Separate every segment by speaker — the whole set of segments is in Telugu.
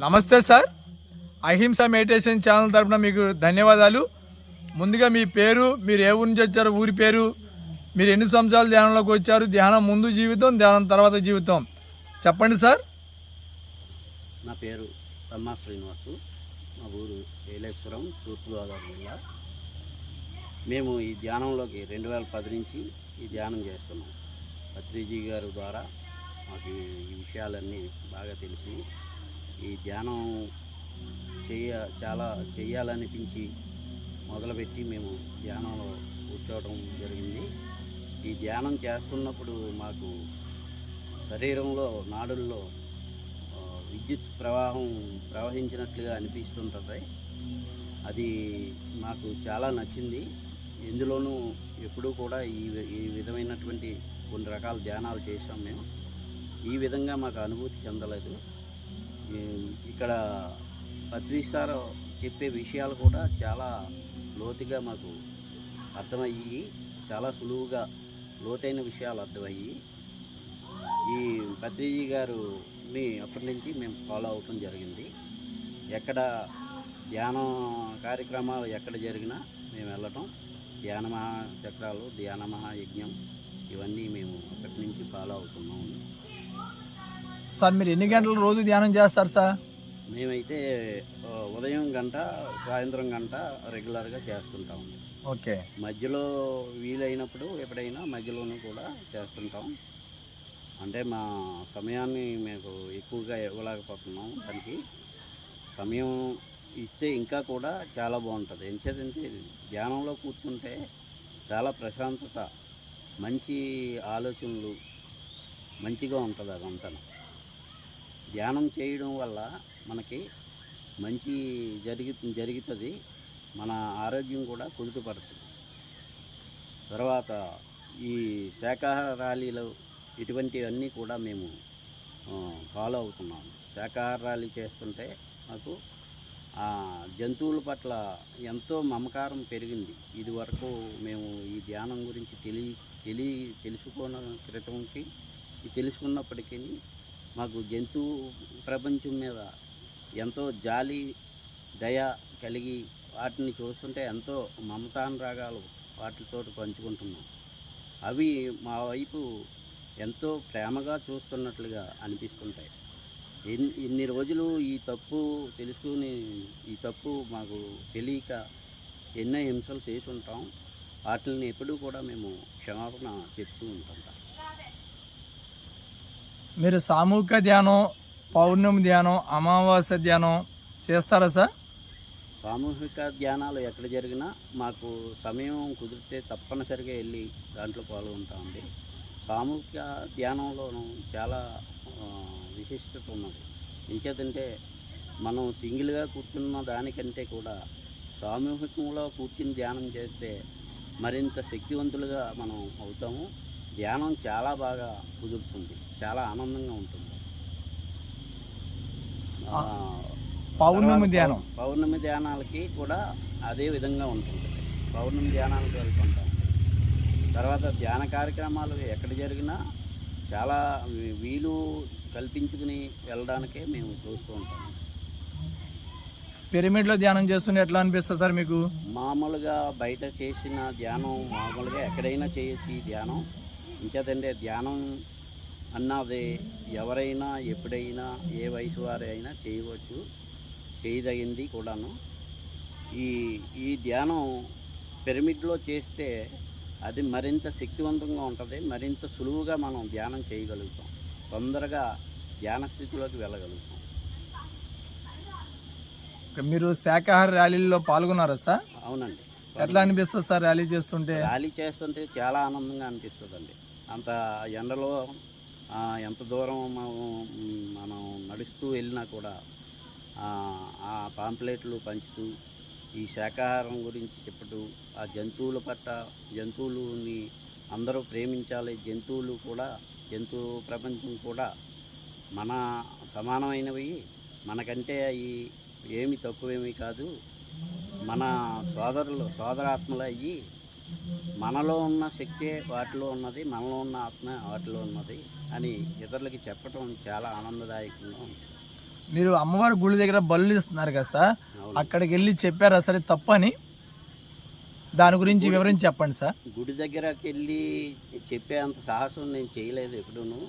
Speaker 1: నమస్తే సార్. అహింస మెడిటేషన్ ఛానల్ తరఫున మీకు ధన్యవాదాలు. ముందుగా మీ పేరు మీరు ఏ ఊరి నుంచి వచ్చారు ఊరి పేరు మీరు ఎన్ని సంవత్సరాలు ధ్యానంలోకి వచ్చారు ధ్యానం ముందు జీవితం ధ్యానం తర్వాత జీవితం. చెప్పండి సార్.
Speaker 2: నా పేరు రమ్మా శ్రీనివాసు. మా ఊరు ఏలేశ్వరం తూర్పుగోదావరి జిల్లా. మేము ఈ ధ్యానంలోకి రెండు వేల పది నుంచి ఈ ధ్యానం చేస్తున్నాం. పత్రిజీ గారి ద్వారా మాకు ఈ విషయాలన్నీ బాగా తెలిసి ఈ ధ్యానం చేయ చాలా చేయాలనిపించి మొదలుపెట్టి మేము ధ్యానంలో కూర్చోవడం జరిగింది. ఈ ధ్యానం చేస్తున్నప్పుడు మాకు శరీరంలో నాడుల్లో విద్యుత్ ప్రవాహం ప్రవహించినట్లుగా అనిపిస్తుంటుంది. అది మాకు చాలా నచ్చింది. ఇందులోనూ ఎప్పుడూ కూడా ఈ ఈ విధమైనటువంటి కొన్ని రకాల ధ్యానాలు చేసాం మేము. ఈ విధంగా మాకు అనుభూతి చెందలేదు. ఇక్కడ పత్రిసార్ చెప్పే విషయాలు కూడా చాలా లోతుగా మాకు అర్థమయ్యి చాలా సులువుగా లోతైన విషయాలు అర్థమయ్యి ఈ పత్రిజీ గారుని అప్పటి నుంచి మేము ఫాలో అవటం జరిగింది. ఎక్కడ ధ్యానం కార్యక్రమాలు ఎక్కడ జరిగినా మేము వెళ్ళటం ధ్యాన మహాచక్రాలు ధ్యాన మహాయజ్ఞం ఇవన్నీ మేము అక్కడి నుంచి ఫాలో అవుతున్నాము.
Speaker 1: సార్ మీరు ఎన్ని గంటలు రోజు ధ్యానం చేస్తారు సార్?
Speaker 2: మేమైతే ఉదయం గంట సాయంత్రం గంట రెగ్యులర్గా చేస్తుంటాం.
Speaker 1: ఓకే.
Speaker 2: మధ్యలో వీలైనప్పుడు ఎప్పుడైనా మధ్యలోనూ కూడా చేస్తుంటాం. అంటే మా సమయాన్ని మేము ఎక్కువగా ఇవ్వలేకపోతున్నాం దానికి. సమయం ఇస్తే ఇంకా కూడా చాలా బాగుంటుంది. ఎంచేదంటే ధ్యానంలో కూర్చుంటే చాలా ప్రశాంతత మంచి ఆలోచనలు మంచిగా ఉంటుంది అదంతా ధ్యానం చేయడం వల్ల మనకి మంచి జరిగి జరుగుతుంది. మన ఆరోగ్యం కూడా కుదుటపడుతుంది. తర్వాత ఈ శాకాహార ర్యాలీలు ఇటువంటివన్నీ కూడా మేము ఫాలో అవుతున్నాం. శాకాహార ర్యాలీ చేస్తుంటే మాకు ఆ జంతువుల పట్ల ఎంతో మమకారం పెరిగింది. ఇది వరకు మేము ఈ ధ్యానం గురించి తెలి తెలియ తెలుసుకున్న క్రితంకి తెలుసుకున్నప్పటికీ మాకు జంతువు ప్రపంచం మీద ఎంతో జాలి దయ కలిగి వాటిని చూస్తుంటే ఎంతో మమతానురాగాలు వాటితో పంచుకుంటున్నాం. అవి మా వైపు ఎంతో ప్రేమగా చూస్తున్నట్లుగా అనిపిస్తుంటాయి. ఎన్ని ఇన్ని రోజులు ఈ తప్పు తెలుసుకుని ఈ తప్పు మాకు తెలియక ఎన్నో హింసలు చేసి ఉంటాం. వాటిని ఎప్పుడూ కూడా మేము క్షమాపణ చెప్తూ ఉంటుంటాం
Speaker 1: మీరు సామూహిక ధ్యానం పౌర్ణమి ధ్యానం అమావాస్య ధ్యానం చేస్తారా సార్?
Speaker 2: సామూహిక ధ్యానాలు ఎక్కడ జరిగినా మాకు సమయం కుదిరితే తప్పనిసరిగా వెళ్ళి దాంట్లో పాల్గొంటామండి. సామూహిక ధ్యానంలోనూ చాలా విశిష్టత ఉన్నది. ఇంకేదంటే మనం సింగిల్గా కూర్చున్న దానికంటే కూడా సామూహికంలో కూర్చుని ధ్యానం చేస్తే మరింత శక్తివంతులుగా మనం అవుతాము. ధ్యానం చాలా బాగా కుదురుతుంది. చాలా ఆనందంగా ఉంటుంది.
Speaker 1: పౌర్ణమి ధ్యానం.
Speaker 2: పౌర్ణమి ధ్యానాలకి కూడా అదే విధంగా ఉంటుంది. పౌర్ణమి ధ్యానాలకు వెళ్తుంటాం. తర్వాత ధ్యాన కార్యక్రమాలు ఎక్కడ జరిగినా చాలా వీలు కల్పించుకుని వెళ్ళడానికే మేము చూస్తూ ఉంటాం.
Speaker 1: పిరమిడ్లో ధ్యానం చేస్తుంటే ఎట్లా అనిపిస్తుంది సార్ మీకు?
Speaker 2: మామూలుగా బయట చేసిన ధ్యానం మామూలుగా ఎక్కడైనా చేయొచ్చు ఈ ధ్యానం. ఇంకేదంటే ధ్యానం అన్నది ఎవరైనా ఎప్పుడైనా ఏ వయసు వారైనా చేయవచ్చు. చేయదగింది కూడాను. ఈ ఈ ధ్యానం పిరమిడ్లో చేస్తే అది మరింత శక్తివంతంగా ఉంటుంది. మరింత సులువుగా మనం ధ్యానం చేయగలుగుతాం. తొందరగా ధ్యాన స్థితిలోకి వెళ్ళగలుగుతాం.
Speaker 1: మీరు శాకాహార ర్యాలీలో పాల్గొన్నారా సార్?
Speaker 2: అవునండి.
Speaker 1: ఎట్లా అనిపిస్తుంది సార్ ర్యాలీ చేస్తుంటే?
Speaker 2: ర్యాలీ చేస్తుంటే చాలా ఆనందంగా అనిపిస్తుందండి. అంత ఎండలో ఎంత దూరం మనం మనం నడుస్తూ వెళ్ళినా కూడా ఆ, పాంప్లెట్లు పంచుతూ ఈ శాకాహారం గురించి చెప్పుతూ ఆ జంతువుల పట్ల జంతువులని అందరూ ప్రేమించాలి జంతువులు కూడా జంతు ప్రపంచం కూడా మన సమానమైనవి మనకంటే అవి ఏమి తక్కువేమీ కాదు మన సోదరులు సోదరాత్మలు అయ్యి మనలో ఉన్న శక్తి వాటిలో ఉన్నది మనలో ఉన్న ఆత్మ వాటిలో ఉన్నది అని ఇతరులకి చెప్పటం చాలా ఆనందదాయకంగా ఉంది
Speaker 1: మీరు అమ్మవారి గుడి దగ్గర బళ్ళు ఇస్తున్నారు కదా సార్? అక్కడికి వెళ్ళి చెప్పారా సరే తప్పని? దాని గురించి వివరించి చెప్పండి సార్.
Speaker 2: గుడి దగ్గరకు వెళ్ళి చెప్పేంత సాహసం నేను చేయలేదు ఎప్పుడూను.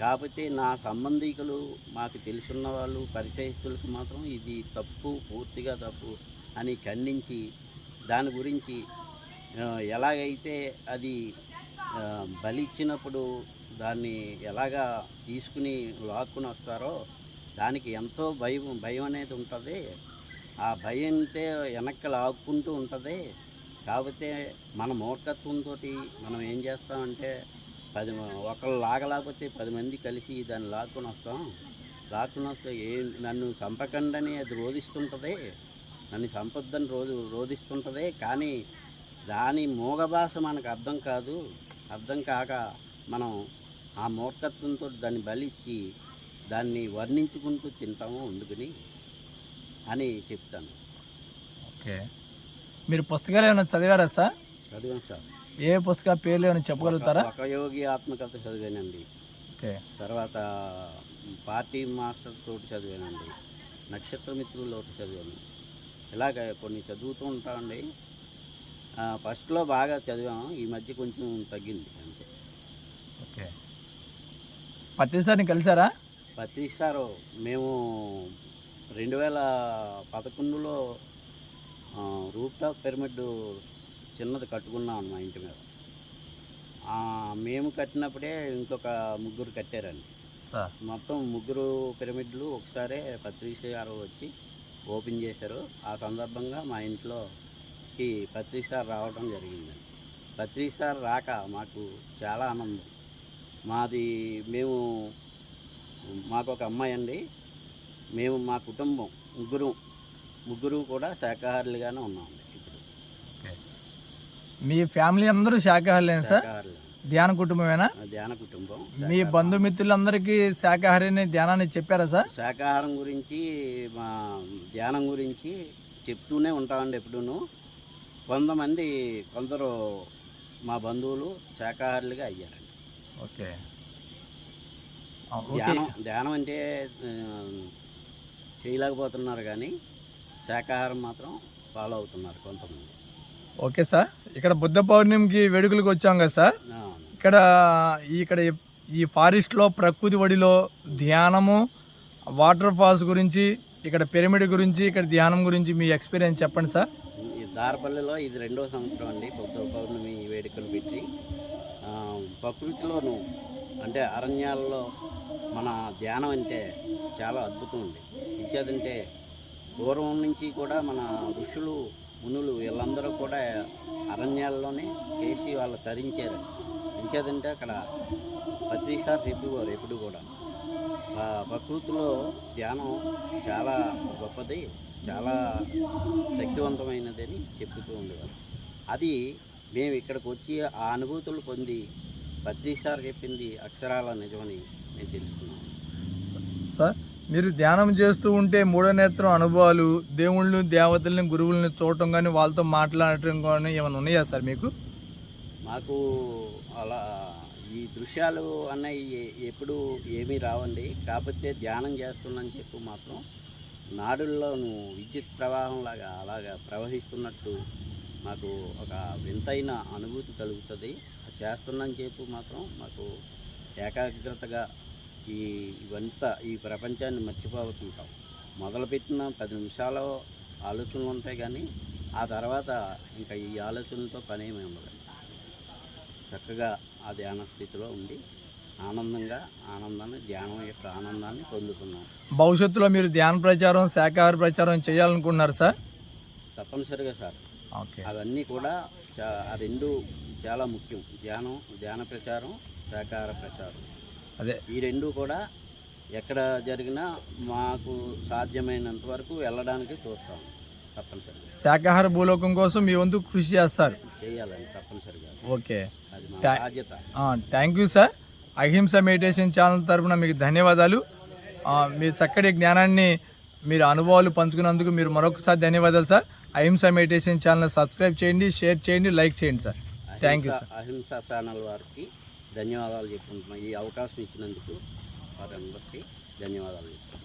Speaker 2: కాకపోతే నా సంబంధికులు మాకు తెలుసున్న వాళ్ళు పరిచయస్తులకు మాత్రం ఇది తప్పు పూర్తిగా తప్పు అని ఖండించి దాని గురించి ఎలాగైతే అది బలిచ్చినప్పుడు బలి ఇచ్చినప్పుడు దాన్ని ఎలాగా తీసుకుని లాక్కుని వస్తారో దానికి ఎంతో భయం భయం అనేది ఉంటుంది. ఆ భయంతో వెనక్కి లాక్కుంటూ ఉంటుంది. కాకపోతే మన మూర్ఖత్వంతో మనం ఏం చేస్తామంటే పది ఒకళ్ళు లాగలేకపోతే పది మంది కలిసి దాన్ని లాక్కుని వస్తాం. లాక్కుని వస్తే ఏ నన్ను చంపకండని అది రోధిస్తుంటుంది. నన్ను చంపొద్దని రోజు రోధిస్తుంటుంది. కానీ దాని మూగ భాష మనకు అర్థం కాదు అర్థం కాక మనం ఆ మూర్ఖత్వంతో దాన్ని బలిచ్చి దాన్ని వర్ణించుకుంటూ తింటాము అందుకని అని చెప్తాను.
Speaker 1: ఓకే. మీరు పుస్తకాలు ఏమైనా చదివారా సార్?
Speaker 2: చదివాను సార్.
Speaker 1: ఏ పుస్తక పేర్లు ఏమైనా చెప్పగలుగుతారా?
Speaker 2: ఒక యోగి ఆత్మకథ చదివానండి.
Speaker 1: ఓకే.
Speaker 2: తర్వాత పార్టీ మాస్టర్స్ తోటి చదివానండి. నక్షత్ర మిత్రులు ఒకటి చదివాను. ఇలాగ కొన్ని చదువుతూ ఉంటామండి. ఫస్ట్లో బాగా చదివాము ఈ మధ్య కొంచెం తగ్గింది అంతే.
Speaker 1: ఓకే. పత్తి సార్ని కలిసారా?
Speaker 2: ప్రతి సారు మేము రెండు వేల పదకొండులో రూప్ టాప్ పిరమిడ్ చిన్నది కట్టుకున్నాం మా ఇంటి మీద. మేము కట్టినప్పుడే ఇంకొక ముగ్గురు కట్టారండి.
Speaker 1: సార్.
Speaker 2: మొత్తం ముగ్గురు పిరమిడ్లు ఒకసారే పత్రిక గారు వచ్చి ఓపెన్ చేశారు. ఆ సందర్భంగా మా ఇంట్లోకి పత్రిక సార్ రావడం జరిగిందండి పత్రిక సార్ రాక మాకు చాలా ఆనందం. మాది మేము మాకు ఒక అమ్మాయి అండి. మేము మా కుటుంబం ముగ్గురు ముగ్గురు కూడా శాకాహారులుగానే ఉన్నామండి ఇప్పుడు.
Speaker 1: మీ ఫ్యామిలీ అందరూ శాకాహారులేనా సార్? ధ్యాన కుటుంబమేనా?
Speaker 2: ధ్యాన కుటుంబం.
Speaker 1: మీ బంధుమిత్రులందరికీ శాకాహారిని ధ్యానాన్ని చెప్పారా సార్?
Speaker 2: శాకాహారం గురించి మా ధ్యానం గురించి చెప్తూనే ఉంటామండి ఎప్పుడూను. కొంతమంది కొందరు మా బంధువులు శాకాహారులుగా అయ్యారండి.
Speaker 1: ఓకే.
Speaker 2: ధ్యానం ధ్యానం అంటే చేయలేకపోతున్నారు కానీ శాకాహారం మాత్రం ఫాలో అవుతున్నారు కొంతమంది.
Speaker 1: Okay sir. ఇక్కడ బుద్ధ పౌర్ణమికి వేడుకలకు వచ్చాం కదా సార్. ఇక్కడ ఇక్కడ ఈ ఫారెస్ట్లో ప్రకృతి ఒడిలో ధ్యానము వాటర్ ఫాల్స్ గురించి ఇక్కడ పిరమిడ్ గురించి ఇక్కడ ధ్యానం గురించి మీ ఎక్స్పీరియన్స్ చెప్పండి సార్.
Speaker 2: దారపల్లిలో ఇది రెండో సంవత్సరం అండి బుద్ధ పౌర్ణమి వేడుకలు పెట్టి. ప్రకృతిలోను అంటే అరణ్యాలలో మన ధ్యానం అంటే చాలా అద్భుతం ఉంది ఇచ్చేదంటే పూర్వం నుంచి కూడా మన ఋషులు మునులు వీళ్ళందరూ కూడా అరణ్యాల్లోనే చేసి వాళ్ళు తరించారు. ఇచ్చేదంటే అక్కడ ప్రతిసారి చెప్పేవారు ఎప్పుడు కూడా. ప్రకృతిలో ధ్యానం చాలా గొప్పది. చాలా శక్తివంతమైనది అని చెప్తూ ఉండేవారు. అది మేము ఇక్కడికి వచ్చి ఆ అనుభూతులు పొంది ప్రతిసారి చెప్పింది అక్షరాల నిజమని మేము తెలుసుకున్నాం.
Speaker 1: సార్ మీరు ధ్యానం చేస్తూ ఉంటే మూడో నేత్రం అనుభవాలు దేవుళ్ళు దేవతల్ని గురువుల్ని చూడటం కానీ వాళ్ళతో మాట్లాడటం కానీ ఏమైనా ఉన్నాయా సార్ మీకు?
Speaker 2: మాకు అలా ఈ దృశ్యాలు అన్నవి ఎప్పుడు ఏమీ రావండి. కాకపోతే ధ్యానం చేస్తున్నాని చెప్పి మాత్రం నాడుల్లోనూ విద్యుత్ ప్రవాహం లాగా అలాగా ప్రవహిస్తున్నట్టు మాకు ఒక వింతైన అనుభూతి కలుగుతుంది. అది చేస్తున్నాని మాత్రం. మాకు ఏకాగ్రతగా ఈ ఇవంతా ఈ ప్రపంచాన్ని మర్చిపోతుంటాం మొదలుపెట్టిన పది నిమిషాలు ఆలోచనలు ఉంటాయి కానీ ఆ తర్వాత ఇంకా ఈ ఆలోచనలతో పనేమి ఉండదు. చక్కగా ఆ ధ్యాన స్థితిలో ఉండి ఆనందంగా ఆనందాన్ని ధ్యానం యొక్క ఆనందాన్ని పొందుతున్నాం.
Speaker 1: భవిష్యత్తులో మీరు ధ్యాన ప్రచారం శాకాహార ప్రచారం చేయాలనుకుంటున్నారు సార్?
Speaker 2: తప్పనిసరిగా సార్.
Speaker 1: ఓకే.
Speaker 2: అవన్నీ కూడా చా- ఆ రెండు చాలా ముఖ్యం. ధ్యానం ధ్యాన ప్రచారం శాకాహార ప్రచారం.
Speaker 1: అదే.
Speaker 2: ఈ రెండు కూడా ఎక్కడ జరిగినా మాకు సాధ్యమైనంత వరకు వెళ్ళడానికి చూస్తాం. తప్పనిసరిగా.
Speaker 1: శాకాహార భూలోకం కోసం మీ వంతు కృషి చేస్తారు.
Speaker 2: చేయాలని తప్పనిసరిగా.
Speaker 1: ఓకే.
Speaker 2: అది మా బాధ్యత.
Speaker 1: Thank you sir. Ahimsa meditation channel తరపున మీకు ధన్యవాదాలు. మీ చక్కటి జ్ఞానాన్ని మీరు అనుభవాలు పంచుకున్నందుకు మీరు మరొకసారి ధన్యవాదాలు sir. Ahimsa meditation channel subscribe చేయండి షేర్ చేయండి లైక్ చేయండి sir. Thank you sir
Speaker 2: Ahimsa channel వారికి ధన్యవాదాలు చెప్పుకుంటున్నాం. ఈ అవకాశం ఇచ్చినందుకు వారందరికీ ధన్యవాదాలు చెప్తున్నాను